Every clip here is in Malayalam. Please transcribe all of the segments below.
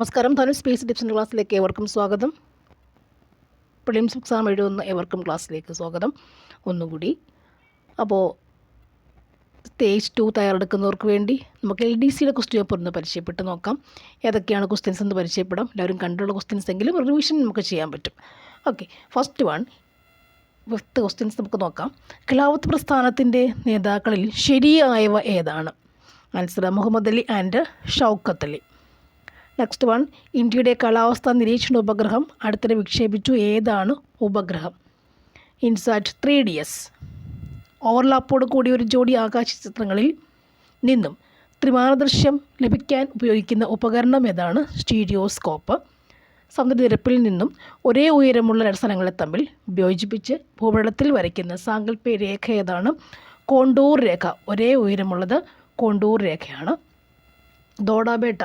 നമസ്കാരം. ധനു സ്പേസ് ടിപ്സിന്റെ ക്ലാസ്സിലേക്ക് ഏവർക്കും സ്വാഗതം. പ്രിലിംസ് എക്സാം എഴുതുന്ന ഏവർക്കും ക്ലാസ്സിലേക്ക് സ്വാഗതം. ഒന്നുകൂടി. അപ്പോൾ സ്റ്റേജ് ടു തയ്യാറെടുക്കുന്നവർക്ക് വേണ്ടി നമുക്ക് എൽ ഡി സിയുടെ ക്വസ്റ്റ്യൻ പേപ്പർ ഒന്ന് പരിചയപ്പെട്ട് നോക്കാം. ഏതൊക്കെയാണ് ക്വസ്റ്റ്യൻസ് എന്ന് പരിചയപ്പെടാം. എല്ലാവരും കണ്ടുള്ള ക്വസ്റ്റ്യൻസ് എങ്കിലും റിവിഷൻ നമുക്ക് ചെയ്യാൻ പറ്റും. Okay first one fifth questions നമുക്ക് നോക്കാം. ഖിലാവത്ത് പ്രസ്ഥാനത്തിന്റെ നേതാക്കളിൽ ശരിയായവ ഏതാണ്? Answer Muhammad Ali and Shaukat Ali. Next one ഇന്ത്യയുടെ കാലാവസ്ഥാ നിരീക്ഷണ ഉപഗ്രഹം അടുത്തിടെ വിക്ഷേപിച്ചു. ഏതാണ് ഉപഗ്രഹം? ഇൻസാറ്റ് ത്രീ ഡി എസ് ഓവർലാപ്പോട് കൂടിയ ഒരു ജോഡി ആകാശ ചിത്രങ്ങളിൽ നിന്നും ത്രിമാന ദൃശ്യം ലഭിക്കാൻ ഉപയോഗിക്കുന്ന ഉപകരണം ഏതാണ്? സ്റ്റീരിയോസ്കോപ്പ് സമുദ്രനിരപ്പിൽ നിന്നും ഒരേ ഉയരമുള്ള രണ്ട് തമ്മിൽ യോജിപ്പിച്ച് ഭൂപടത്തിൽ വരയ്ക്കുന്ന സാങ്കല്പിക രേഖ ഏതാണ്? കോണ്ടൂർ രേഖ. ഒരേ ഉയരമുള്ളത് കോണ്ടൂർ രേഖയാണ്. ദോഡാബേട്ട.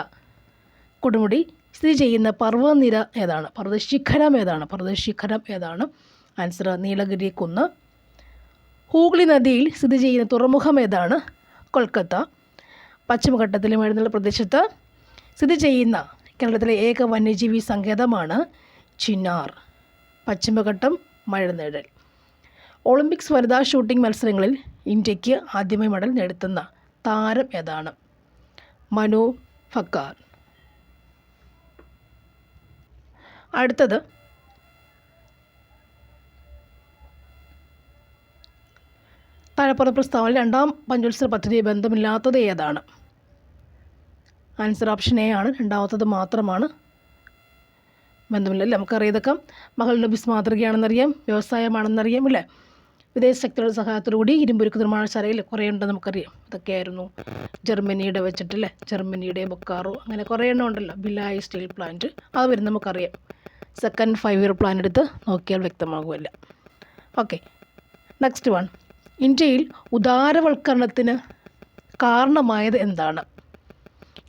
കൊടുമുടി സ്ഥിതി ചെയ്യുന്ന പർവനിര ഏതാണ്? പർവതശിഖരം ഏതാണ്? പർവതശിഖരം ഏതാണ്? ആൻസർ നീലഗിരി കുന്ന് ഹൂഗ്ലി നദിയിൽ സ്ഥിതി ചെയ്യുന്ന തുറമുഖം ഏതാണ്? കൊൽക്കത്ത. പശ്ചിമഘട്ടത്തിലും എഴുന്നള്ള പ്രദേശത്ത് സ്ഥിതി ചെയ്യുന്ന കേരളത്തിലെ ഏക വന്യജീവി സങ്കേതമാണ് ചിന്നാർ. പശ്ചിമഘട്ടം മഴനിഴൽ. ഒളിമ്പിക്സ് വനിതാ ഷൂട്ടിംഗ് മത്സരങ്ങളിൽ ഇന്ത്യയ്ക്ക് ആദ്യമായി മെഡൽ നേടുത്തുന്ന താരം ഏതാണ്? മനു ഫക്കാർ. അടുത്തത്. താഴെപ്പുറ പ്രസ്താവന രണ്ടാം പഞ്ചവത്സര പദ്ധതി ബന്ധമില്ലാത്തത് ഏതാണ്? ആൻസർ ഓപ്ഷൻ എ ആണ്. രണ്ടാമത്തത് മാത്രമാണ്. ബന്ധമില്ല അല്ലേ? നമുക്കറിയാം ഇതൊക്കെ. മകൾ നബിസ് മാതൃകയാണെന്നറിയാം വ്യവസായമാണെന്നറിയാം ഇല്ലേ വിദേശ ശക്തികളുടെ സഹായത്തോടുകൂടി ഇരുമ്പുരുക്ക് നിർമ്മാണശാലയിൽ കുറേ ഉണ്ടെന്ന് നമുക്കറിയാം. ഇതൊക്കെയായിരുന്നു ജർമ്മനിയുടെ വെച്ചിട്ടല്ലേ ജർമ്മനിയുടെ ബൊക്കാറോ അങ്ങനെ കുറേ എണ്ണം ഉണ്ടല്ലോ. Bhilai steel plant. അത് വരും നമുക്കറിയാം. സെക്കൻഡ് ഫൈവ് ഇയർ പ്ലാൻ എടുത്ത് നോക്കിയാൽ വ്യക്തമാകുമല്ല. ഓക്കെ നെക്സ്റ്റ് വൺ ഇന്ത്യയിൽ ഉദാരവൽക്കരണത്തിന് കാരണമായത് എന്താണ്?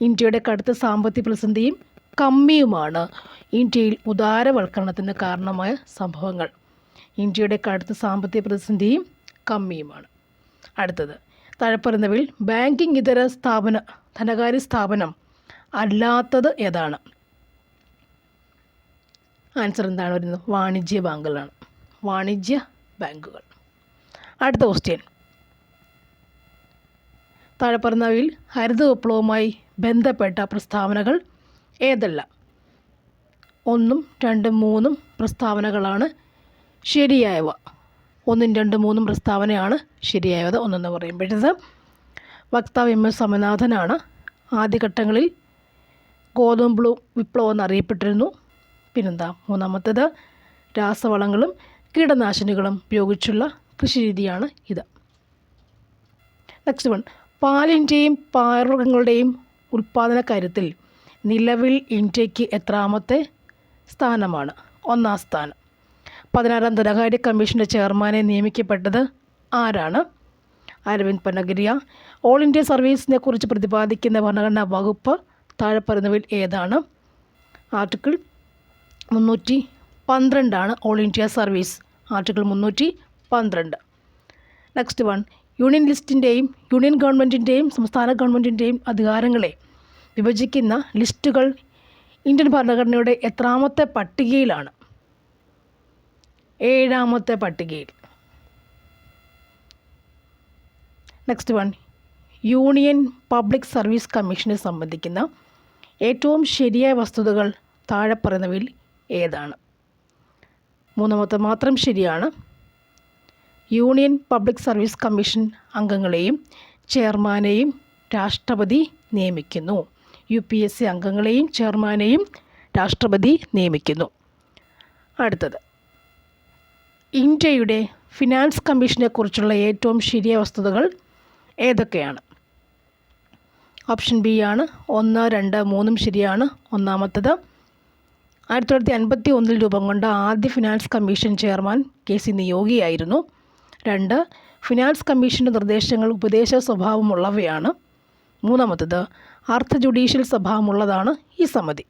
ഇന്ത്യയുടെ കടുത്ത സാമ്പത്തിക പ്രതിസന്ധിയും കമ്മിയുമാണ് ഇന്ത്യയിൽ ഉദാരവൽക്കരണത്തിന് കാരണമായ സംഭവങ്ങൾ. ഇന്ത്യയുടെ കടുത്ത സാമ്പത്തിക പ്രതിസന്ധിയും കമ്മിയുമാണ്. അടുത്തത്. താഴെപ്പറയുന്നവയിൽ ബാങ്കിംഗ് ഇതര സ്ഥാപന ധനകാര്യ സ്ഥാപനം അല്ലാത്തത് ഏതാണ്? ആൻസർ എന്താണ് വരുന്നത്? വാണിജ്യ ബാങ്കുകളാണ്. വാണിജ്യ ബാങ്കുകൾ. അടുത്ത ക്വസ്റ്റ്യൻ താഴെ പറഞ്ഞവയിൽ ഹരിത വിപ്ലവവുമായി ബന്ധപ്പെട്ട പ്രസ്താവനകൾ ഏതെല്ലാം? ഒന്നും രണ്ടും മൂന്നും പ്രസ്താവനകളാണ് ശരിയായവ. ഒന്നും രണ്ടും മൂന്നും പ്രസ്താവനയാണ് ശരിയായത് ഒന്നെന്ന് പറയുമ്പോഴത് വക്താവ് എം. എസ്. സമനാഥനാണ് ആദ്യഘട്ടങ്ങളിൽ ഗോതമ്പ് വിപ്ലവം എന്നറിയപ്പെട്ടിരുന്നു. പിന്നെന്താ മൂന്നാമത്തേത് രാസവളങ്ങളും കീടനാശിനികളും ഉപയോഗിച്ചുള്ള കൃഷി രീതിയാണ് ഇത്. നെക്സ്റ്റ് വൺ പാലിന്റെയും പായറുകളുടെയും ഉൽപ്പാദന കാര്യത്തിൽ നിലവിൽ ഇന്ത്യയ്ക്ക് എത്രാമത്തെ സ്ഥാനമാണ്? ഒന്നാം സ്ഥാനം. പതിനാറാം ധനകാര്യ കമ്മീഷന്റെ ചെയർമാനെ നിയമിക്കപ്പെട്ടത് ആരാണ്? അരവിന്ദ് പനഗിരിയ. ഓൾ ഇന്ത്യ സർവീസിനെ കുറിച്ച് പ്രതിപാദിക്കുന്ന ഭരണഘടനാ വകുപ്പ് താഴെ പറയുന്നവയിൽ ഏതാണ്? ആർട്ടിക്കിൾ മുന്നൂറ്റി പന്ത്രണ്ടാണ് ഓൾ ഇന്ത്യ സർവീസ് ആർട്ടിക്കിൾ മുന്നൂറ്റി പന്ത്രണ്ട് നെക്സ്റ്റ് വൺ യൂണിയൻ ലിസ്റ്റിന്റെയും യൂണിയൻ ഗവൺമെന്റിന്റെയും സംസ്ഥാന ഗവൺമെന്റിന്റെയും അധികാരങ്ങളെ വിഭജിക്കുന്ന ലിസ്റ്റുകൾ ഇന്ത്യൻ ഭരണഘടനയുടെ എത്രാമത്തെ പട്ടികയിലാണ്. ഏഴാമത്തെ പട്ടികയിൽ. Next one union public service കമ്മീഷനെ സംബന്ധിക്കുന്ന ഏറ്റവും ശരിയായ വസ്തുതകൾ താഴെ പറയുന്നവയിൽ ഏതാണ്? മൂന്നാമത്തെ മാത്രം ശരിയാണ്. യൂണിയൻ പബ്ലിക് സർവീസ് കമ്മീഷൻ അംഗങ്ങളെയും ചെയർമാനെയും രാഷ്ട്രപതി നിയമിക്കുന്നു. യു പി എസ് സി അംഗങ്ങളെയും ചെയർമാനെയും രാഷ്ട്രപതി നിയമിക്കുന്നു. അടുത്തത്. ഇന്ത്യയുടെ ഫിനാൻസ് കമ്മീഷനെ കുറിച്ചുള്ള ഏറ്റവും ശരിയായ വസ്തുതകൾ ഏതൊക്കെയാണ്? ഓപ്ഷൻ ബി ആണ്. ഒന്ന് രണ്ട് മൂന്നും ശരിയാണ്. ഒന്നാമത്തത് ആയിരത്തി തൊള്ളായിരത്തി അൻപത്തി ഒന്നിൽ രൂപം കൊണ്ട ആദ്യ finance commission chairman K C നിയോഗിയായിരുന്നു രണ്ട് ഫിനാൻസ് കമ്മീഷന്റെ നിർദ്ദേശങ്ങൾ ഉപദേശ സ്വഭാവമുള്ളവയാണ്. മൂന്നാമത്തത് അർദ്ധ ജുഡീഷ്യൽ സ്വഭാവമുള്ളതാണ് ഈ സമിതി.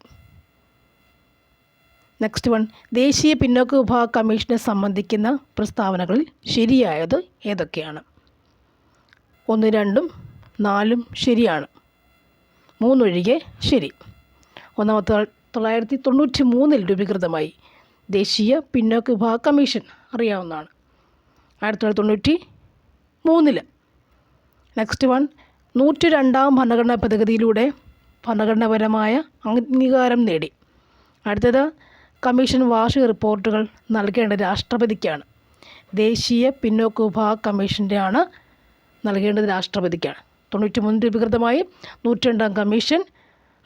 നെക്സ്റ്റ് വൺ ദേശീയ പിന്നോക്ക വിഭാഗ കമ്മീഷനെ സംബന്ധിക്കുന്ന പ്രസ്താവനകളിൽ ശരിയായത് ഏതൊക്കെയാണ്? ഒന്ന് രണ്ടും നാലും ശരിയാണ്. മൂന്നൊഴികെ ശരി. ഒന്നാമത്തെ തൊള്ളായിരത്തി തൊണ്ണൂറ്റി മൂന്നിൽ രൂപീകൃതമായി. ദേശീയ പിന്നോക്ക വിഭാഗ കമ്മീഷൻ അറിയാവുന്നതാണ്. ആയിരത്തി തൊള്ളായിരത്തി തൊണ്ണൂറ്റി മൂന്നിൽ നെക്സ്റ്റ് വൺ നൂറ്റി രണ്ടാം ഭരണഘടനാ ഭേദഗതിയിലൂടെ ഭരണഘടനാപരമായ അംഗീകാരം നേടി. അടുത്തത് കമ്മീഷൻ വാർഷിക റിപ്പോർട്ടുകൾ നൽകേണ്ട രാഷ്ട്രപതിക്കാണ്. ദേശീയ പിന്നോക്ക വിഭാഗ കമ്മീഷന്റെ ആണ് നൽകേണ്ടത് രാഷ്ട്രപതിക്കാണ്. തൊണ്ണൂറ്റി മൂന്ന് രൂപീകൃതമായി നൂറ്റി രണ്ടാം കമ്മീഷൻ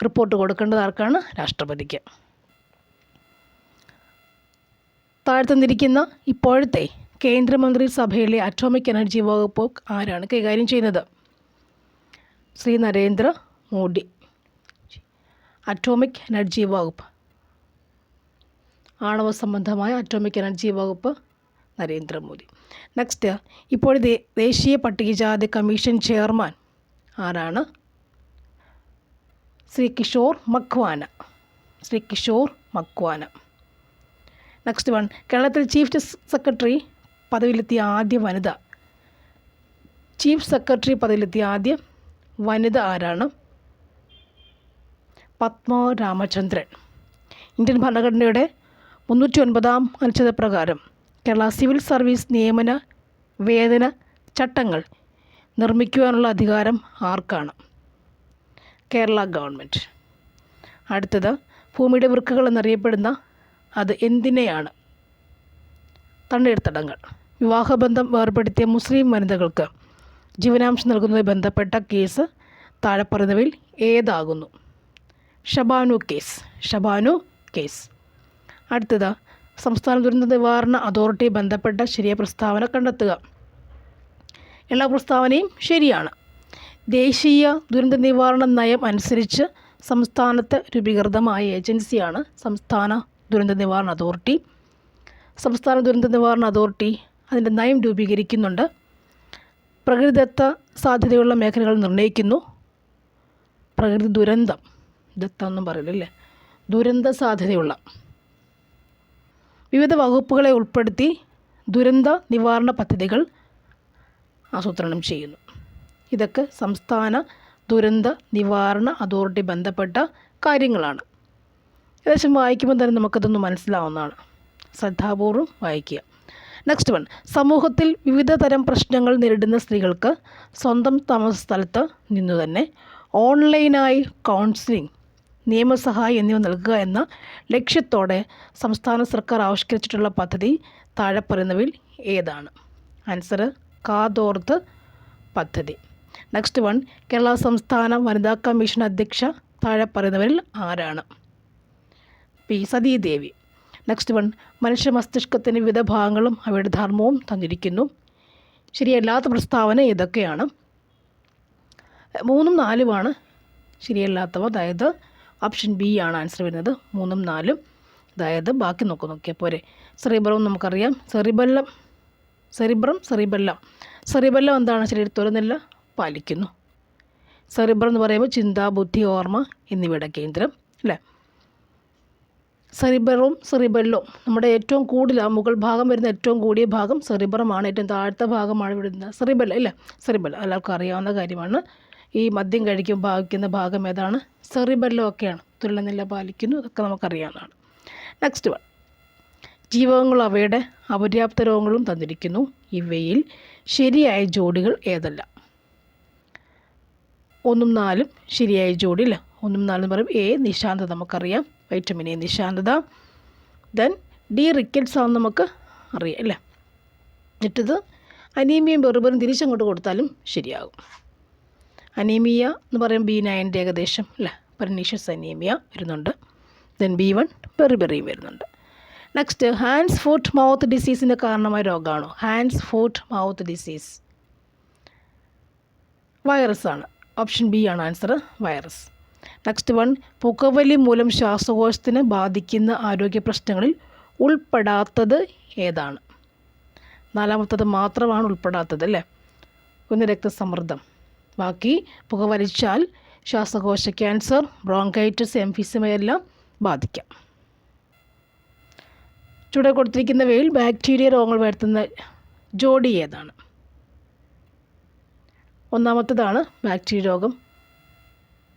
റിപ്പോർട്ട് കൊടുക്കേണ്ടത് ആർക്കാണ്? രാഷ്ട്രപതിക്ക്. താഴ്ത്തന്നിരിക്കുന്ന ഇപ്പോഴത്തെ കേന്ദ്രമന്ത്രിസഭയിലെ അറ്റോമിക് എനർജി വകുപ്പ് ആരാണ് കൈകാര്യം ചെയ്യുന്നത്? ശ്രീ നരേന്ദ്ര മോഡി അറ്റോമിക് എനർജി വകുപ്പ്. ആണവ സംബന്ധമായ അറ്റോമിക് എനർജി വകുപ്പ് നരേന്ദ്രമോദി നെക്സ്റ്റ് ഇപ്പോൾ ദേശീയ പട്ടികജാതി കമ്മീഷൻ ചെയർമാൻ ആരാണ്? ശ്രീ കിഷോർ മഖ്വാന ശ്രീ കിഷോർ മഖ്വാന നെക്സ്റ്റ് വൺ കേരളത്തിൽ ചീഫ് സെക്രട്ടറി പദവിയിലെത്തിയ ആദ്യ വനിത. ചീഫ് സെക്രട്ടറി പദവിയിലെത്തിയ ആദ്യ വനിത ആരാണ്? പത്മ രാമചന്ദ്രൻ. ഇന്ത്യൻ ഭരണഘടനയുടെ മുന്നൂറ്റി ഒൻപതാം അനുച്ഛേദ പ്രകാരം കേരള സിവിൽ സർവീസ് നിയമന വേതന ചട്ടങ്ങൾ നിർമ്മിക്കുവാനുള്ള അധികാരം ആർക്കാണ്? കേരള ഗവൺമെന്റ് അടുത്തത് ഭൂമിയുടെ വൃക്കകൾ എന്നറിയപ്പെടുന്ന അത് എന്തിനെയാണ്? തണ്ണീർത്തടങ്ങൾ വിവാഹബന്ധം വേർപെടുത്തിയ മുസ്ലിം വനിതകൾക്ക് ജീവനാംശം നൽകുന്നതുമായി ബന്ധപ്പെട്ട കേസ് താഴെ പറയുന്നവയിൽ ഏതാകുന്നു? ഷബാനു കേസ്. ഷബാനു കേസ്. അടുത്തത് സംസ്ഥാന ദുരന്ത നിവാരണ അതോറിറ്റി ബന്ധപ്പെട്ട ശരിയായ പ്രസ്താവന കണ്ടെത്തുക. എല്ലാ പ്രസ്താവനയും ശരിയാണ്. ദേശീയ ദുരന്ത നിവാരണ നയം അനുസരിച്ച് സംസ്ഥാനത്ത് രൂപീകൃതമായ ഏജൻസിയാണ് സംസ്ഥാന ദുരന്ത നിവാരണ അതോറിറ്റി. സംസ്ഥാന ദുരന്ത നിവാരണ അതോറിറ്റി അതിന്റെ നയം രൂപീകരിക്കുന്നുണ്ട്. പ്രകൃതിദത്ത സാധ്യതയുള്ള മേഖലകൾ നിർണയിക്കുന്നു. പ്രകൃതി ദുരന്തം ദത്തെന്നും പറയില്ലല്ലേ ദുരന്ത സാധ്യതയുള്ള. വിവിധ വകുപ്പുകളെ ഉൾപ്പെടുത്തി ദുരന്ത നിവാരണ പദ്ധതികൾ ആസൂത്രണം ചെയ്യുന്നു. ഇതൊക്കെ സംസ്ഥാന ദുരന്ത നിവാരണ അതോറിറ്റി ബന്ധപ്പെട്ട കാര്യങ്ങളാണ്. ഏകദേശം വായിക്കുമ്പോൾ തന്നെ നമുക്കതൊന്ന് മനസ്സിലാവുന്നതാണ്. ശ്രദ്ധാപൂർവം വായിക്കുക. നെക്സ്റ്റ് വൺ സമൂഹത്തിൽ വിവിധ തരം പ്രശ്നങ്ങൾ നേരിടുന്ന സ്ത്രീകൾക്ക് സ്വന്തം താമസ സ്ഥലത്ത് നിന്നു തന്നെ ഓൺലൈനായി കൗൺസിലിംഗ് നിയമസഹായം എന്നിവ നൽകുക എന്ന ലക്ഷ്യത്തോടെ സംസ്ഥാന സർക്കാർ ആവിഷ്കരിച്ചിട്ടുള്ള പദ്ധതി താഴെ പറയുന്നവയിൽ ഏതാണ്? ആൻസർ കാതോർത്ത് പദ്ധതി. നെക്സ്റ്റ് വൺ കേരള സംസ്ഥാന വനിതാ കമ്മീഷൻ അധ്യക്ഷ താഴെ പറയുന്നവരിൽ ആരാണ് പി സതീദേവി നെക്സ്റ്റ് വൺ മനുഷ്യ മസ്തിഷ്കത്തിന് വിവിധ ഭാഗങ്ങളും അവയുടെ ധർമ്മവും തന്നിരിക്കുന്നു ശരിയല്ലാത്ത പ്രസ്താവന ഇതൊക്കെയാണ് മൂന്നും നാലുമാണ് ശരിയല്ലാത്തവ അതായത് ഓപ്ഷൻ ബി ആണ് ആൻസർ വരുന്നത് മൂന്നും നാലും അതായത് ബാക്കി നോക്കി നോക്കിയാൽ പോരെ സെറിബ്രം നമുക്കറിയാം സെറിബല്ലം സെറിബ്രം സെറിബല്ലം സെറിബല്ലം എന്താണ്? ശരീരത്തിൽ നില പാലിക്കുന്നു. സെറിബ്രം എന്ന് പറയുമ്പോൾ ചിന്ത ബുദ്ധി ഓർമ്മ എന്നിവയുടെ കേന്ദ്രം അല്ലേ? സെറിബറും സെറിബെല്ലും നമ്മുടെ ഏറ്റവും കൂടുതൽ ആ മുകൾ ഭാഗം വരുന്ന ഏറ്റവും കൂടിയ ഭാഗം സെറിബറമാണ് ഏറ്റവും താഴത്തെ ഭാഗമാണ് വരുന്നത്. സെറിബെല്ല ഇല്ല സെറിബെല്ല എല്ലാവർക്കും അറിയാവുന്ന കാര്യമാണ്. ഈ മദ്യം കഴിക്കും ഭാഗിക്കുന്ന ഭാഗം ഏതാണ്? സെറിബല്ലോ ഒക്കെയാണ്. തുള്ളനില പാലിക്കുന്നു ഇതൊക്കെ നമുക്കറിയാവുന്നതാണ്. നെക്സ്റ്റ് വൺ ജീവകങ്ങൾ അവയുടെ അപര്യാപ്ത രോഗങ്ങളും തന്നിരിക്കുന്നു. ഇവയിൽ ശരിയായ ജോഡികൾ ഏതെല്ലാം? ഒന്നും നാലും ശരിയായ ജോഡിയിൽ ഒന്നും നാലും പറയും എ നിശാന്തത നമുക്കറിയാം. വൈറ്റമിൻ എ നിശാന്തത. ദെൻ ഡി റിക്കറ്റ്സ് ആണെന്ന് നമുക്ക് അറിയാം അല്ലേ? എന്നിട്ടത് അനീമിയും ബെറുബറും തിരിച്ചങ്ങോട്ട് കൊടുത്താലും ശരിയാകും. അനീമിയ എന്ന് പറയും ബി നയന്റെ ഏകദേശം അല്ലേ? പെർനീഷ്യസ് അനീമിയ വരുന്നുണ്ട്. ദെൻ ബി വൺ ബെറിബെറിയും വരുന്നുണ്ട്. നെക്സ്റ്റ് ഹാൻഡ്സ് ഫുട്ട് മൗത്ത് ഡിസീസിന്റെ കാരണമായ രോഗമാണോ? Hands foot mouth disease virus ആണ്. ഓപ്ഷൻ ബി ആണ് ആൻസർ വൈറസ്. നെക്സ്റ്റ് വൺ പുകവലി മൂലം ശ്വാസകോശത്തിന് ബാധിക്കുന്ന ആരോഗ്യ പ്രശ്നങ്ങളിൽ ഉൾപ്പെടാത്തത് ഏതാണ്? നാലാമത്തത് മാത്രമാണ് ഉൾപ്പെടാത്തത് അല്ലേ? ഒന്ന് രക്തസമ്മർദ്ദം. ബാക്കി പുകവലിച്ചാൽ ശ്വാസകോശ ക്യാൻസർ ബ്രോങ്കൈറ്റിസ് എംഫിസിമയെല്ലാം ബാധിക്കാം. ചുവടെ കൊടുത്തിരിക്കുന്നവയിൽ ബാക്ടീരിയ രോഗങ്ങൾ വരുത്തുന്ന ജോഡി ഏതാണ്? ഒന്നാമത്തതാണ് ബാക്ടീരിയ രോഗം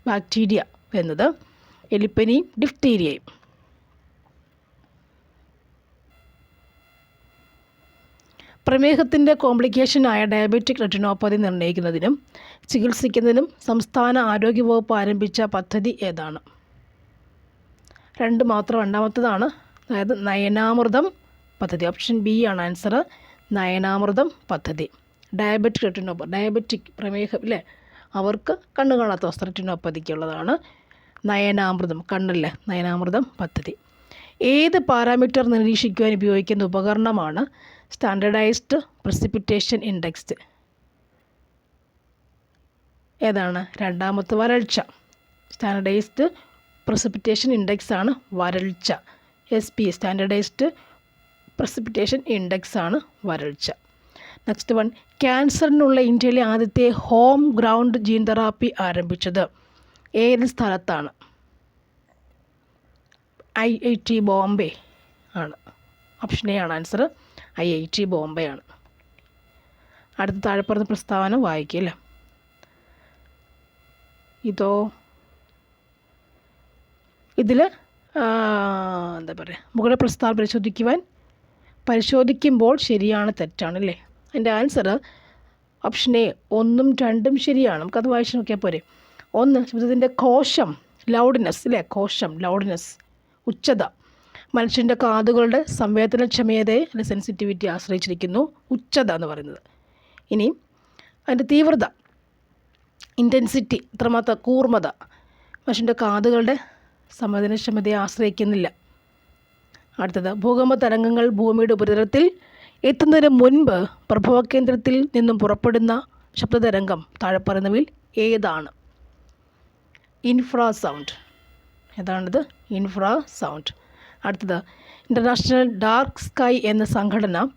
ബാക്ടീരിയ എന്നത് എലിപ്പനിയും ഡിഫ്തീരിയയും. പ്രമേഹത്തിന്റെ കോംപ്ലിക്കേഷനായ ഡയബറ്റിക് റെറ്റിനോപ്പതി നിർണയിക്കുന്നതിനും ചികിത്സിക്കുന്നതിനും സംസ്ഥാന ആരോഗ്യവകുപ്പ് ആരംഭിച്ച പദ്ധതി ഏതാണ്? രണ്ട് മാത്രം രണ്ടാമത്തതാണ് അതായത് നയനാമൃതം പദ്ധതി. ഓപ്ഷൻ ബി ആണ് ആൻസർ നയനാമൃതം പദ്ധതി. ഡയബറ്റിക് റെറ്റിനോപ്പ ഡയബറ്റിക് പ്രമേഹം ഇല്ലേ? അവർക്ക് കണ്ണു കാണാത്ത അവസ്ഥ റെറ്റിനോപ്പതിക്കുള്ളതാണ് നയനാമൃതം കണ്ണല്ലേ? നയനാമൃതം പദ്ധതി. ഏത് പാരാമീറ്റർ നിരീക്ഷിക്കുവാൻ ഉപയോഗിക്കുന്ന ഉപകരണമാണ് സ്റ്റാൻഡേർഡൈസ്ഡ് പ്രസിപ്പിറ്റേഷൻ ഇൻഡെക്സ് ഏതാണ്? രണ്ടാമത്തെ വരൾച്ച. സ്റ്റാൻഡേർഡൈസ്ഡ് പ്രസിപ്പിറ്റേഷൻ ഇൻഡെക്സ് ആണ് വരൾച്ച. S P standardized precipitation index ആണ് വരൾച്ച. നെക്സ്റ്റ് വൺ ക്യാൻസറിനുള്ള ഇന്ത്യയിലെ ആദ്യത്തെ ഹോം ഗ്രൗണ്ട് ജീൻ തെറാപ്പി ആരംഭിച്ചത്. ഏത് സ്ഥലത്താണ്? ഐ ഐ ടി ബോംബെ ആണ്. ഓപ്ഷൻ എ ആണ് answer I I T Bombay ആണ്. അടുത്ത താഴെ പറഞ്ഞ പ്രസ്താവന വായിക്കില്ല ഇതോ. ഇതിൽ എന്താ പറയുക മുകളിലെ പ്രസ്താവന പരിശോധിക്കുവാൻ പരിശോധിക്കുമ്പോൾ ശരിയാണ് തെറ്റാണ് അല്ലേ? അതിന്റെ ആൻസർ ഓപ്ഷൻ എ ഒന്നും രണ്ടും ശരിയാണ്. നമുക്കത് വായിച്ച് നോക്കിയാൽ പോരെ. ഒന്ന് ശബ്ദത്തിന്റെ കോശം ലൗഡ്നെസ് അല്ലേ കോശം ലൗഡ്നെസ് ഉച്ചത. മനുഷ്യന്റെ കാതുകളുടെ സംവേദനക്ഷമതയെ അല്ലെ സെൻസിറ്റിവിറ്റി ആശ്രയിച്ചിരിക്കുന്നു ഉച്ചത എന്ന് പറയുന്നത്. ഇനി അതിന്റെ തീവ്രത ഇന്റൻസിറ്റി എത്രമാത്രം കൂർമ്മത മനുഷ്യന്റെ കാതുകളുടെ സംവേദനക്ഷമതയെ ആശ്രയിക്കുന്നില്ല. അടുത്തത് ഭൂകമ്പ തരംഗങ്ങൾ ഭൂമിയുടെ ഉപരിതലത്തിൽ എത്തുന്നതിന് മുൻപ് പ്രഭവകേന്ദ്രത്തിൽ നിന്നും പുറപ്പെടുന്ന ശബ്ദതരംഗം താഴെ പറയുന്നവയിൽ ഏതാണ്? Infra sound. ഏതാണിത്? Infra sound. അടുത്തത് ഇന്റർനാഷണൽ ഡാർക്ക് സ്കൈ എന്ന സംഘടന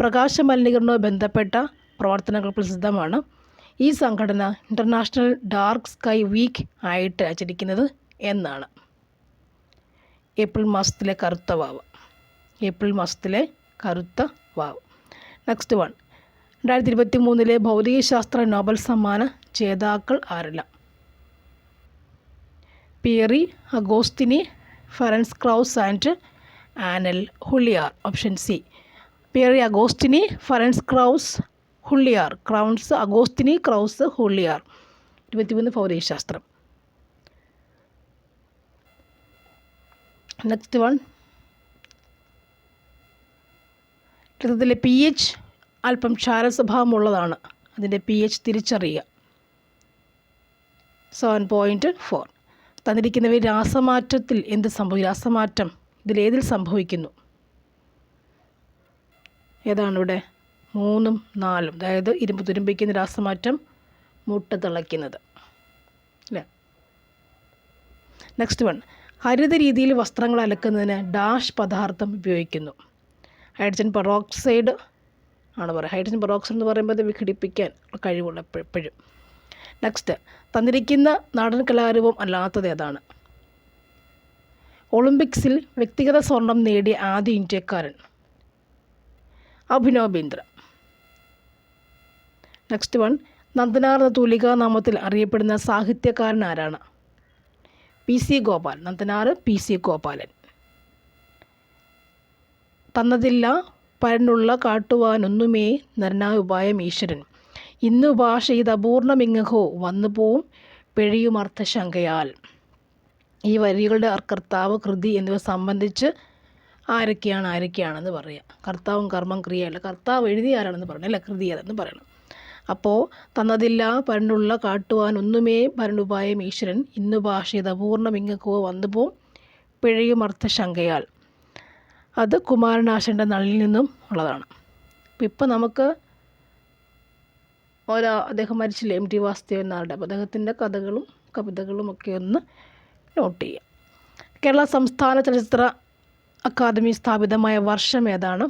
പ്രകാശ മലിനീകരണവുമായി ബന്ധപ്പെട്ട പ്രവർത്തനങ്ങൾ പ്രസിദ്ധമാണ്. ഈ സംഘടന ഇന്റർനാഷണൽ ഡാർക്ക് സ്കൈ വീക്ക് ആയിട്ട് ആചരിക്കുന്നത് എന്നാണ്. ഏപ്രിൽ മാസത്തിലെ കറുത്ത വാവ്. ഏപ്രിൽ മാസത്തിലെ കറുത്ത വാവ് നെക്സ്റ്റ് വൺ രണ്ടായിരത്തി ഇരുപത്തി മൂന്നിലെ ഭൗതികശാസ്ത്ര നോബൽ സമ്മാന ജേതാക്കൾ ആരെല്ലാം? Pierre Agostini Ferenc Krausz and Anne L'Huillier option C Pierre Agostini Ferenc Krausz L'Huillier Krausz Agostini Krausz L'Huillier ഇരുപത്തിമൂന്ന് ഭൗതികശാസ്ത്രം. നെക്സ്റ്റ് വൺ രക്തത്തിലെ പി എച്ച് അല്പം ക്ഷാരസ്വഭാവമുള്ളതാണ്. അതിന്റെ പി എച്ച് തിരിച്ചറിയുക. Seven point four. തന്നിരിക്കുന്നവയിൽ രാസമാറ്റത്തിൽ എന്ത് സംഭവിക്കും രാസമാറ്റം ഇതിലേതിൽ സംഭവിക്കുന്നു? ഏതാണ് ഇവിടെ മൂന്നും നാലും. അതായത് ഇരുമ്പ് തുരുമ്പിക്കുന്ന രാസമാറ്റം മുട്ട തിളയ്ക്കുന്നത്. അല്ലേ? Next one. ഹരിത രീതിയിൽ വസ്ത്രങ്ങൾ അലക്കുന്നതിന് ഡാഷ് പദാർത്ഥം ഉപയോഗിക്കുന്നു. ഹൈഡ്രജൻ പെറോക്സൈഡ് ആണ് പറയുക. ഹൈഡ്രജൻ പെറോക്സൈഡ് എന്ന് പറയുമ്പോൾ അത് വിഘടിപ്പിക്കാൻ കഴിവുള്ള എപ്പോഴും. നെക്സ്റ്റ് തന്നിരിക്കുന്ന നാടൻ കലാരൂപം അല്ലാത്തത് ഏതാണ്? ഒളിമ്പിക്സിൽ വ്യക്തിഗത സ്വർണം നേടിയ ആദ്യ ഇന്ത്യക്കാരൻ അഭിനവ് ബിന്ദ്ര. നെക്സ്റ്റ് വൺ നന്ദനാർന്ന തൂലിക നാമത്തിൽ അറിയപ്പെടുന്ന സാഹിത്യകാരൻ ആരാണ്? P C Gopal Nandanar P C Gopalan. തന്നതില്ല പരനുള്ള കാട്ടുവാനൊന്നുമേ നരനായ ഉപായം ഈശ്വരൻ. ഇന്നു ഭാഷ ഇത് അപൂർണമിങ്ങഹോ വന്നു പോവും പിഴയുമർത്ഥശങ്കയാൽ ഈ വരികളുടെ കർത്താവ് കൃതി എന്നിവ സംബന്ധിച്ച് ആരൊക്കെയാണ് ആരൊക്കെയാണെന്ന് പറയുക കർത്താവും കർമ്മം ക്രിയയല്ല. കർത്താവ് എഴുതിയ ആരാണെന്ന് പറയണം അല്ല? കൃതി അതെന്ന് പറയണം. അപ്പോൾ തന്നതില്ല പരണ്ടുള്ള കാട്ടുവാൻ ഒന്നുമേ ഈശ്വരൻ. ഇന്നു ഭാഷ ഇത് അപൂർണമിങ്ങക്കോ വന്നു പോവും പിഴയുമർത്ഥശങ്കയാൽ അത് കുമാരനാശന്റെ നള്ളിൽ നിന്നും ഉള്ളതാണ്. ഇപ്പം നമുക്ക് ഓരോ അദ്ദേഹം മരിച്ചില്ലേ എം ടി വാസുദേവൻ നായരുടെ അപ്പം അദ്ദേഹത്തിന്റെ കഥകളും കവിതകളും ഒക്കെ ഒന്ന് നോട്ട് ചെയ്യാം. കേരള സംസ്ഥാന ചലച്ചിത്ര അക്കാദമി സ്ഥാപിതമായ വർഷം ഏതാണ്?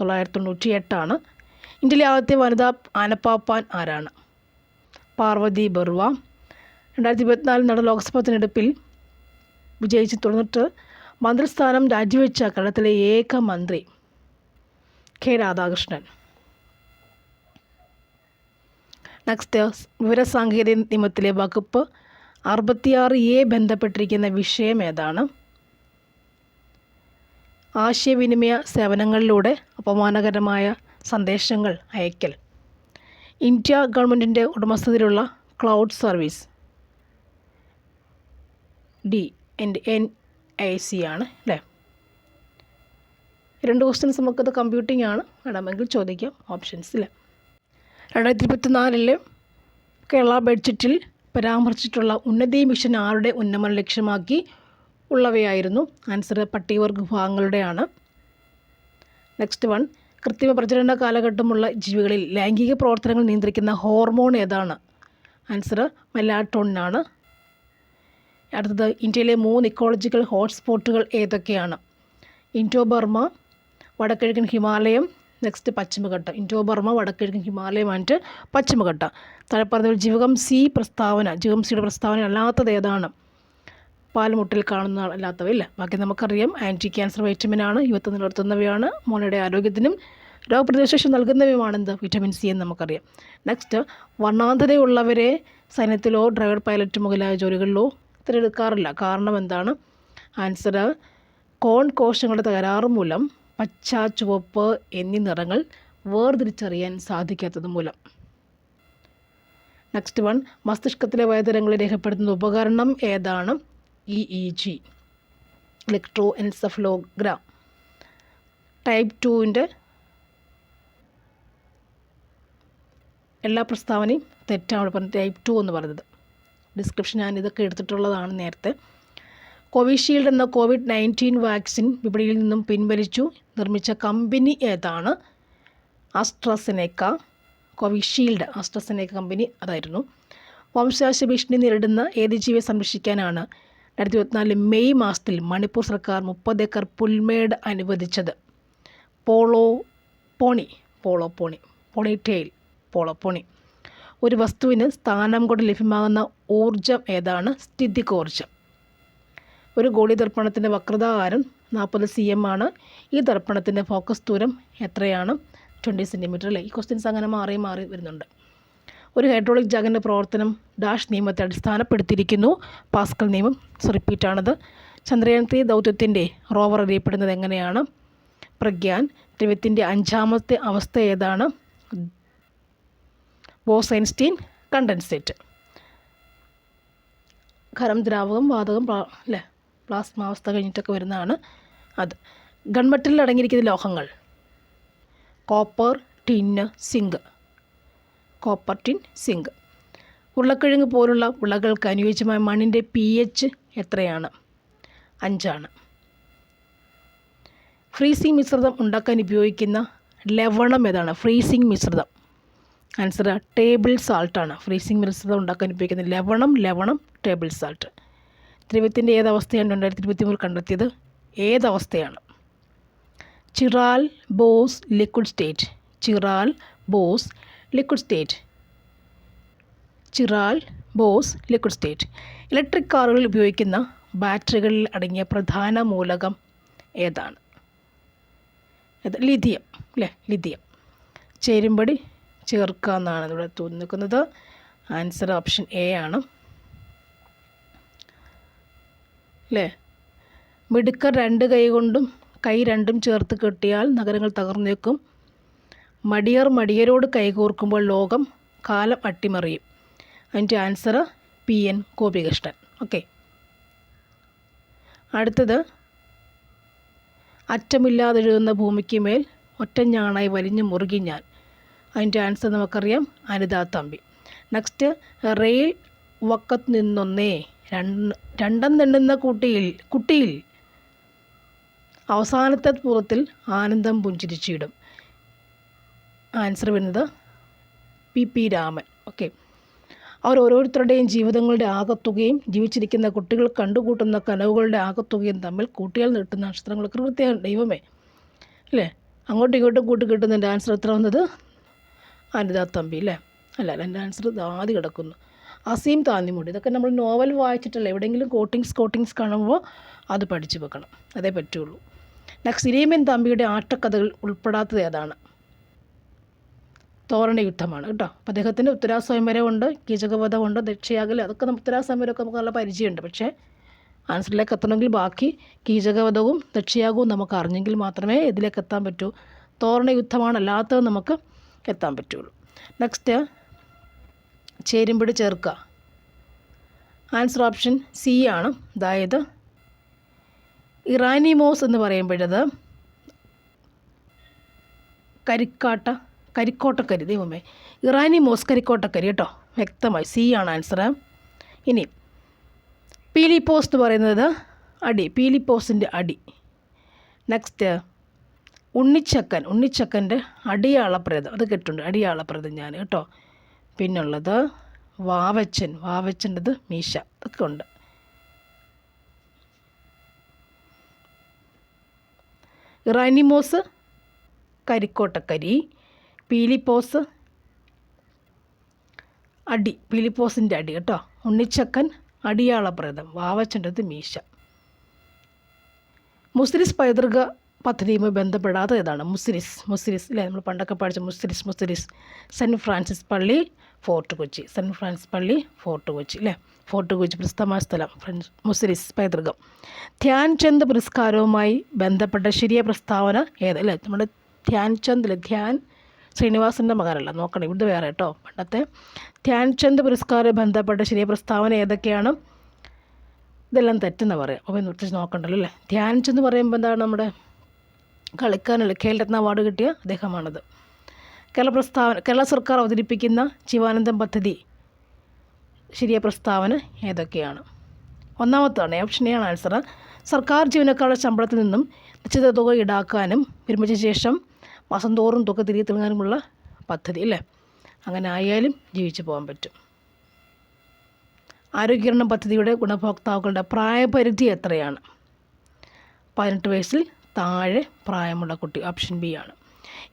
തൊള്ളായിരത്തി തൊണ്ണൂറ്റി എട്ടാണ് ഇന്ത്യയിലെ ആദ്യത്തെ വനിതാ ആനപ്പാപ്പാൻ ആരാണ്? പാർവതി ബറുവ രണ്ടായിരത്തി ഇരുപത്തിനാലിൽ നടന്ന ലോക്സഭാ തിരഞ്ഞെടുപ്പിൽ വിജയിച്ച് തുടർന്നിട്ട് മന്ത്രിസ്ഥാനം രാജിവെച്ച കേരളത്തിലെ ഏക മന്ത്രി കെ രാധാകൃഷ്ണൻ. നെക്സ്റ്റ് വിവരസാങ്കേതിക നിയമത്തിലെ വകുപ്പ് അറുപത്തിയാറ് എ ബന്ധപ്പെട്ടിരിക്കുന്ന വിഷയം ഏതാണ്? ആശയവിനിമയ സേവനങ്ങളിലൂടെ അപമാനകരമായ സന്ദേശങ്ങൾ അയക്കൽ ഇന്ത്യ ഗവൺമെന്റിന്റെ ഉടമസ്ഥതയിലുള്ള ക്ലൗഡ് സർവീസ്. ഡി എന്റെ എൻ ഐ സി ആണ് അല്ലേ? രണ്ട് ക്വസ്റ്റ്യൻസ് നമുക്കത് കമ്പ്യൂട്ടിംഗ് ആണ്. വേണമെങ്കിൽ ചോദിക്കാം ഓപ്ഷൻസിൽ രണ്ടായിരത്തി ഇരുപത്തി നാലിൽ കേരള ബഡ്ജറ്റിൽ പരാമർശിച്ചിട്ടുള്ള ഉന്നതി മിഷൻ ആരുടെ ഉന്നമനം ലക്ഷ്യമാക്കി ഉള്ളവയായിരുന്നു? ആൻസർ പട്ടികവർഗ വിഭാഗങ്ങളുടെയാണ്. നെക്സ്റ്റ് വൺ കൃത്രിമ പ്രചരണ കാലഘട്ടമുള്ള ജീവികളിൽ ലൈംഗിക പ്രവർത്തനങ്ങൾ നിയന്ത്രിക്കുന്ന ഹോർമോൺ ഏതാണ്? ആൻസർ മെലാട്ടോണിനാണ് അടുത്തത് ഇന്ത്യയിലെ മൂന്ന് ഇക്കോളജിക്കൽ ഹോട്ട്സ്പോട്ടുകൾ ഏതൊക്കെയാണ്? ഇൻഡോ ബർമ വടക്കിഴക്കൻ ഹിമാലയം നെക്സ്റ്റ് പശ്ചിമഘട്ട. ഇൻഡോ ബർമ വടക്കിഴക്കൻ ഹിമാലയം ആൻഡ് പശ്ചിമഘട്ട. താഴെ പറഞ്ഞ ജീവകം സി പ്രസ്താവന. ജീവകം സിയുടെ പ്രസ്താവന അല്ലാത്തത് ഏതാണ്? പാൽമുട്ടിൽ കാണുന്ന അല്ലാത്തവയില്ല ബാക്കി നമുക്കറിയാം ആന്റി ക്യാൻസർ വൈറ്റമിൻ ആണ് യുവത്വം നിലനിർത്തുന്നവയാണ് മോനയുടെ ആരോഗ്യത്തിനും രോഗപ്രതിരോധശേഷി നൽകുന്നവയുമാണെന്ത്? വിറ്റമിൻ സി എന്ന് നമുക്കറിയാം. നെക്സ്റ്റ് വർണാന്തതയുള്ളവരെ സൈന്യത്തിലോ ഡ്രൈവർ പൈലറ്റ് മുതലായ ജോലികളിലോ തിരഞ്ഞെടുക്കാറില്ല കാരണം എന്താണ്? ആൻസർ കോൺ കോശങ്ങളുടെ തകരാറ് മൂലം പച്ച ചുവപ്പ് എന്നീ നിറങ്ങൾ വേർതിരിച്ചറിയാൻ സാധിക്കാത്തത് മൂലം. നെക്സ്റ്റ് വൺ മസ്തിഷ്കത്തിലെ വയതരങ്ങളെ രേഖപ്പെടുത്തുന്ന ഉപകരണം ഏതാണ്? E E G electro encephalogram type ടുവിന്റെ എല്ലാ പ്രസ്താവനയും തെറ്റാണ്. പറഞ്ഞത് ടൈപ്പ് ടു എന്ന് പറയുന്നത്. ഡിസ്ക്രിപ്ഷൻ ഞാൻ ഇതൊക്കെ എടുത്തിട്ടുള്ളതാണ് നേരത്തെ. കോവിഷീൽഡ് എന്ന കോവിഡ് നയന്റീൻ വാക്സിൻ വിപണിയിൽ നിന്നും പിൻവലിച്ചു. നിർമ്മിച്ച കമ്പനി ഏതാണ്? അസ്ട്രസെനേക്ക കോവിഷീൽഡ് അസ്ട്രസെനേക്ക കമ്പനി അതായിരുന്നു. വംശനാശ ഭീഷണി നേരിടുന്ന ഏത് ജീവിയെ സംരക്ഷിക്കാനാണ് രണ്ടായിരത്തി ഇരുപത്തിനാല് മെയ് മാസത്തിൽ മണിപ്പൂർ സർക്കാർ മുപ്പത് ഏക്കർ പുൽമേട് അനുവദിച്ചത്. Polo pony polo pony ponytail polo pony. ഒരു വസ്തുവിന് സ്ഥാനം കൊണ്ട് ലഭ്യമാകുന്ന ഊർജം ഏതാണ്? സ്ഥിതികോർജം ഒരു ഗോളി ദർപ്പണത്തിന്റെ വക്രതാകാരം നാൽപ്പത് സി എം ആണ്. ഈ ദർപ്പണത്തിന്റെ ഫോക്കസ് ദൂരം എത്രയാണ്? ട്വന്റി സെന്റിമീറ്റർ അല്ലേ? ഈ ക്വസ്റ്റ്യൻസ് അങ്ങനെ മാറി മാറി വരുന്നുണ്ട്. ഒരു ഹൈഡ്രോളിക് ജാഗിന്റെ പ്രവർത്തനം ഡാഷ് നിയമത്തെ അടിസ്ഥാനപ്പെടുത്തിയിരിക്കുന്നു. പാസ്കൽ നിയമം റിപ്പീറ്റാണത് ചന്ദ്രയാൻ ദൗത്യത്തിന്റെ റോവർ അറിയപ്പെടുന്നത് എങ്ങനെയാണ്? പ്രഗ്യാൻ ദ്രവ്യത്തിന്റെ അഞ്ചാമത്തെ അവസ്ഥ ഏതാണ്? Bose Einstein condensate. ഖരം ദ്രാവകം വാതകം പ്ലാ അല്ലേ പ്ലാസ്മാവസ്ഥ കഴിഞ്ഞിട്ടൊക്കെ വരുന്നതാണ് അത്. ഗൺമെറ്റലിൽ അടങ്ങിയിരിക്കുന്ന ലോഹങ്ങൾ. Copper tin zinc. Copper tin zinc. ഉരുളക്കിഴങ്ങ് പോലുള്ള വിളകൾക്ക് അനുയോജ്യമായ മണ്ണിന്റെ പി എച്ച് എത്രയാണ്? അഞ്ചാണ്. ഫ്രീസിംഗ് മിശ്രിതം ഉണ്ടാക്കാൻ ഉപയോഗിക്കുന്ന ലവണം ഏതാണ്? ഫ്രീസിങ് മിശ്രിതം. ആൻസർ ടേബിൾ സാൾട്ടാണ് ഫ്രീസിംഗ് മിശ്രിതം ഉണ്ടാക്കാൻ ഉപയോഗിക്കുന്ന ലവണം ലവണം ടേബിൾ സാൾട്ട് ദ്രവ്യത്തിന്റെ ഏതവസ്ഥയാണ് രണ്ടായിരത്തി ഇരുപത്തി മൂന്നിൽ കണ്ടെത്തിയത് ഏതവസ്ഥയാണ് chiral Bose liquid state chiral Bose liquid state chiral Bose liquid state electric കാറുകളിൽ ഉപയോഗിക്കുന്ന ബാറ്ററികളിൽ അടങ്ങിയ പ്രധാന മൂലകം ഏതാണ്? ലിഥിയം അല്ലേ? ലിഥിയം. ചേരുംപടി ചേർക്കുക എന്നാണ് ഇവിടെ തോന്നിക്കുന്നത്. ആൻസർ ഓപ്ഷൻ എ ആണ്. അല്ലേ മിടുക്കർ രണ്ട് കൈ കൊണ്ടും കൈ രണ്ടും ചേർത്ത് കെട്ടിയാൽ നഗരങ്ങൾ തകർന്നേക്കും. മടിയർ മടിയരോട് കൈകോർക്കുമ്പോൾ ലോകം കാലം അട്ടിമറിയും. അതിന്റെ answer P N Gopikrishnan. Okay അടുത്തത്. അറ്റമില്ലാതെഴുതുന്ന ഭൂമിക്ക് മേൽ ഒറ്റഞ്ഞാണായി വലിഞ്ഞു മുറുകി ഞാൻ. അതിന്റെ ആൻസർ നമുക്കറിയാം. അനിതാ തമ്പി. നെക്സ്റ്റ് റെയിൽ വക്കത്ത് നിന്നൊന്നേ രണ്ട് രണ്ടെന്നെണ്ണുന്ന കുട്ടിയിൽ കുട്ടിയിൽ അവസാനത്തെ പൂർവത്തിൽ ആനന്ദം പുഞ്ചിരിച്ചിടും. ആൻസർ വരുന്നത് പി പി രാമൻ. ഓക്കെ അവർ ഓരോരുത്തരുടെയും ജീവിതങ്ങളുടെ ആകത്തുകയും ജീവിച്ചിരിക്കുന്ന കുട്ടികൾ കണ്ടുകൂട്ടുന്ന കനവുകളുടെ ആകത്തുകയും തമ്മിൽ കൂട്ടിയാൽ നീട്ടുന്ന നക്ഷത്രങ്ങൾ കൃത്യ ദൈവമേ. അല്ലേ? അങ്ങോട്ടും ഇങ്ങോട്ടും കൂട്ടി കിട്ടുന്നതിന്റെ ആൻസർ എത്ര വന്നത്? അനിതാ തമ്പി അല്ലേ? അല്ല എന്റെ ആൻസർ ദാതി കിടക്കുന്നു. അസീം താന്നിമുടി ഇതൊക്കെ നമ്മൾ നോവൽ വായിച്ചിട്ടല്ല? എവിടെയെങ്കിലും കോട്ടിങ്സ് കോട്ടിങ്സ് കാണുമ്പോൾ അത് പഠിച്ചു വെക്കണം. അതേ പറ്റുള്ളൂ. നെക്സ്റ്റ് ഇരേമ്യൻ തമ്പിയുടെ ആട്ടക്കഥകൾ ഉൾപ്പെടാത്തത് ഏതാണ്? തോരണ യുദ്ധമാണ് കേട്ടോ. അപ്പം അദ്ദേഹത്തിന്റെ ഉത്തരാസ്വയംവരമുണ്ട് കീചകവധമുണ്ട് ദക്ഷയാകൽ അതൊക്കെ നമുക്ക് ഉത്തരാസ്വയംവരമൊക്കെ നമുക്ക് നല്ല പരിചയമുണ്ട്. പക്ഷേ ആൻസറിലേക്ക് എത്തണമെങ്കിൽ ബാക്കി കീചകവധവും ദക്ഷയാകവും നമുക്ക് അറിഞ്ഞെങ്കിൽ മാത്രമേ ഇതിലേക്ക് എത്താൻ പറ്റൂ. തോരണ യുദ്ധമാണ് അല്ലാത്തത് നമുക്ക് എത്താൻ പറ്റുള്ളൂ. നെക്സ്റ്റ് ചേരുംപിടി ചേർക്കുക ആൻസർ ഓപ്ഷൻ സി ആണ്. അതായത് ഇറാനിമോസ് എന്ന് പറയുമ്പോഴത് കരിക്കാട്ട കരിക്കോട്ടക്കരി ദൈവമേ. ഇറാനിമോസ് കരിക്കോട്ടക്കരി കേട്ടോ. വ്യക്തമായി സി ആണ് ആൻസർ ഇനി പീലിപ്പോസ് എന്ന് പറയുന്നത് അടി പീലിപ്പോസിന്റെ അടി. നെക്സ്റ്റ് ഉണ്ണിച്ചക്കൻ ഉണ്ണിച്ചക്കന്റെ അടിയാളപ്രേതം അത് കിട്ടുന്നുണ്ട് അടിയാളപ്രേതം ഞാൻ കേട്ടോ. പിന്നുള്ളത് വാവച്ചൻ. വാവച്ചന്റെത് മീശ. ഇതൊക്കെ ഉണ്ട്. ഇറാനിമോസ് കരിക്കോട്ടക്കരി പീലിപ്പോസ് അടി. പീലിപ്പോസിന്റെ അടി കേട്ടോ. ഉണ്ണിച്ചക്കൻ അടിയാളപ്രേതം വാവച്ചന്റെത് മീശ. മുസ്ലിസ് പൈതൃക പദ്ധതിയുമായി ബന്ധപ്പെടാത്ത ഏതാണ് മുസ്ലിസ് മുസ്ലിസ് അല്ലേ നമ്മൾ പണ്ടൊക്കെ പഠിച്ച മുസ്ലിസ് മുസ്ലിസ് സെന്റ് ഫ്രാൻസിസ് പള്ളി ഫോർട്ട് കൊച്ചി. സെന്റ് ഫ്രാൻസിസ് പള്ളി ഫോർട്ട് കൊച്ചി അല്ലേ ഫോർട്ട് കൊച്ചി പ്രസിദ്ധമായ സ്ഥലം. ഫ്രണ്ട്സ് മുസ്ലിസ് പൈതൃകം. ധ്യാൻചന്ദ് പുരസ്കാരവുമായി ബന്ധപ്പെട്ട ശരിയ പ്രസ്താവന ഏത് അല്ലേ നമ്മുടെ ധ്യാൻചന്ദ് ധ്യാൻ ശ്രീനിവാസന്റെ മകനല്ല. നോക്കണം ഇവിടെ വേറെ കേട്ടോ പണ്ടത്തെ ധ്യാൻചന്ദ് പുരസ്കാരം ബന്ധപ്പെട്ട ശരിയ പ്രസ്താവന ഏതൊക്കെയാണ്? ഇതെല്ലാം തെറ്റെന്ന് പറയാം. അപ്പോൾ നോക്കണ്ടല്ലോ അല്ലേ ധ്യാനിച്ചെന്ന് പറയുമ്പോൾ എന്താണ് നമ്മുടെ കളിക്കാനല്ലേ ഖേൽരത്ന അവാർഡ് കിട്ടിയ അദ്ദേഹമാണത്. കേരള പ്രസ്താവന കേരള സർക്കാർ അവതരിപ്പിക്കുന്ന ജീവാനന്ദം പദ്ധതി ശരിയ പ്രസ്താവന ഏതൊക്കെയാണ്? ഒന്നാമത്താണ് ഓപ്ഷൻ എ ആണ് ആൻസർ സർക്കാർ ജീവനക്കാരുടെ ശമ്പളത്തിൽ നിന്നും നിശ്ചിത തുക ഈടാക്കാനും വിരമിച്ച ശേഷം മാസം തോറും തുക തിരികെ തുടങ്ങാനുമുള്ള പദ്ധതി അല്ലേ? അങ്ങനെ ആയാലും ജീവിച്ചു പോകാൻ പറ്റും. ആരോഗ്യകരണം പദ്ധതിയുടെ ഗുണഭോക്താക്കളുടെ പ്രായപരിധി എത്രയാണ്? പതിനെട്ട് വയസ്സിൽ താഴെ പ്രായമുള്ള കുട്ടി ഓപ്ഷൻ ബി ആണ്.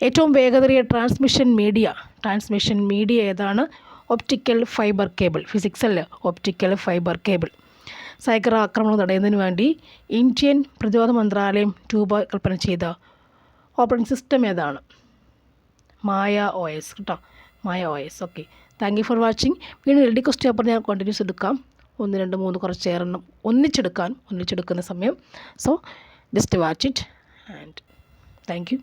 ഏറ്റവും വേഗതയേറിയ ട്രാൻസ്മിഷൻ മീഡിയ ട്രാൻസ്മിഷൻ മീഡിയ ഏതാണ്? ഒപ്റ്റിക്കൽ ഫൈബർ കേബിൾ ഫിസിക്സ് അല്ല? ഒപ്റ്റിക്കൽ ഫൈബർ കേബിൾ സൈബർ ആക്രമണം തടയുന്നതിന് വേണ്ടി ഇന്ത്യൻ പ്രതിരോധ മന്ത്രാലയം രൂപകൽപ്പന ചെയ്ത ഓപ്പറേറ്റിംഗ് സിസ്റ്റം ഏതാണ്? മായ ഒ എസ് കേട്ടോ. Maya O S okay thank you for watching വീണ്ടും എൽ ഡി ക്വസ്റ്റ് പേപ്പർ ഞാൻ കണ്ടിന്യൂസ് എടുക്കാം. ഒന്ന് രണ്ട് മൂന്ന് കുറച്ച് ഏറെണ്ണം ഒന്നിച്ചെടുക്കാൻ ഒന്നിച്ചെടുക്കുന്ന സമയം. So just watch it and thank you